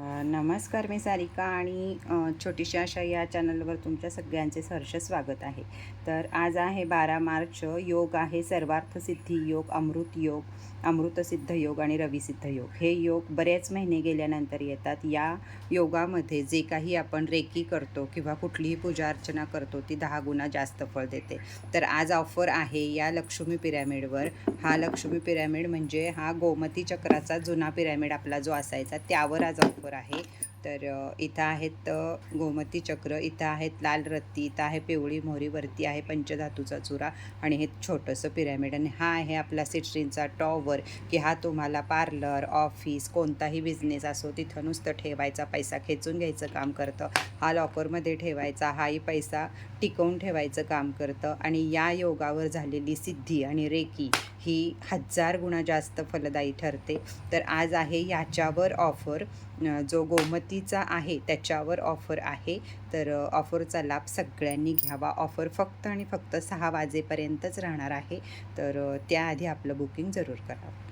Mm. नमस्कार मी सारिका आणि छोटीशा छोटीशी आशा या चॅनलवर तुमच्या सगळ्यांचे सहर्ष स्वागत आहे. तर आज आहे बारा मार्च योग आहे सर्वार्थ सिद्धी योग अमृत योग अमृतसिद्ध योग आणि रविसिद्ध योग. हे योग बरेच महिने गेल्यानंतर येतात. या योगामध्ये जे काही आपण रेकी करतो किंवा कुठलीही पूजा अर्चना करतो ती दहा गुणा जास्त फळ देते. तर आज ऑफर आहे या लक्ष्मी पिरॅमिडवर. हा लक्ष्मी पिरॅमिड म्हणजे हा गोमती चक्राचा जुना पिरॅमिड आपला जो असायचा त्यावर आज ऑफर आहे. तर इथं आहेत गोमती चक्र इथं आहेत लाल रत्ती इथं आहे पिवळी मोहरी वरती आहे पंचधातूचा चुरा आणि हे छोटंसं पिरॅमिड. आणि हा आहे आपला सिट्रीनचा टॉवर की हा तुम्हाला पार्लर ऑफिस कोणताही बिझनेस असो तिथं नुसतं ठेवायचा पैसा खेचून घ्यायचं काम करतं. हा लॉकरमध्ये ठेवायचा हाही पैसा टिकवून ठेवायचं काम करतं. आणि या योगावर झालेली सिद्धी आणि रेकी ही हजार गुणा जास्त फलदायी ठरते. तर आज आहे याच्यावर ऑफर. जो गोमतीचा आहे त्याच्यावर ऑफर आहे. तर ऑफरचा लाभ सगळ्यांनी घ्यावा. ऑफर फक्त आणि फक्त सहा वाजेपर्यंतच राहणार आहे. तर त्याआधी आपलं बुकिंग जरूर करावं.